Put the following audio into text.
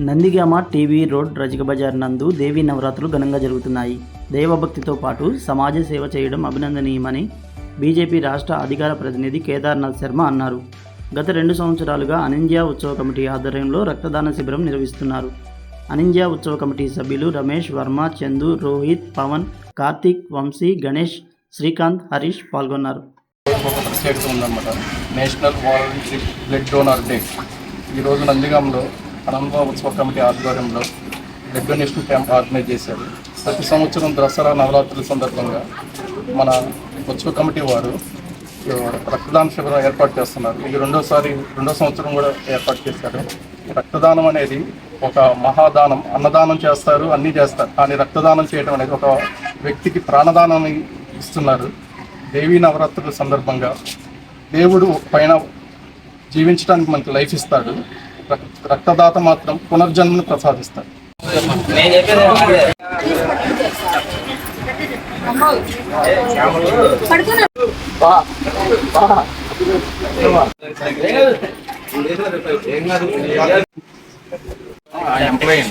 Nandigama TV road రజక బజార్ నందు దేవీ నవరాత్రులు ఘనంగా జరుగుతున్నాయి. దైవభక్తితో పాటు సమాజ సేవ చేయడం అభినందనీయమని బీజేపీ రాష్ట్ర అధికార ప్రతినిధి కేదార్నాథ్ శర్మ అన్నారు. గత రెండు సంవత్సరాలుగా అనింజ్యా ఉత్సవ కమిటీ ఆధ్వర్యంలో రక్తదాన శిబిరం నిర్వహిస్తున్నారు. అనింజ్యా ఉత్సవ కమిటీ సభ్యులు రమేష్ వర్మ చందు రోహిత్ పవన్ కార్తీక్ వంశీ గణేష్ శ్రీకాంత్ హరీష్ పాల్గొన్నారు. National blood donor day. ఈరోజు నందిగాంలో రంగా ఉత్సవ కమిటీ ఆధ్వర్యంలో బ్లడ్ డొనేషన్ క్యాంప్ ఆర్గనైజ్ చేశారు. ప్రతి సంవత్సరం దసరా నవరాత్రుల సందర్భంగా మన ఉత్సవ కమిటీ వారు రక్తదాన శిబిరం ఏర్పాటు చేస్తున్నారు. ఇది రెండోసారి రెండో సంవత్సరం కూడా ఏర్పాటు చేశారు. రక్తదానం అనేది ఒక మహాదానం. అన్నదానం చేస్తారు అన్నీ చేస్తారు. కానీ రక్తదానం చేయడం అనేది ఒక వ్యక్తికి ప్రాణదానం ఇస్తున్నారు. దేవీ నవరాత్రుల సందర్భంగా దేవుడు పైన జీవించడానికి మనకి లైఫ్ ఇస్తాడు. రక్తదాత మాత్రం పునర్జన్మను ప్రసాదిస్తాడు ఎంప్లాయీ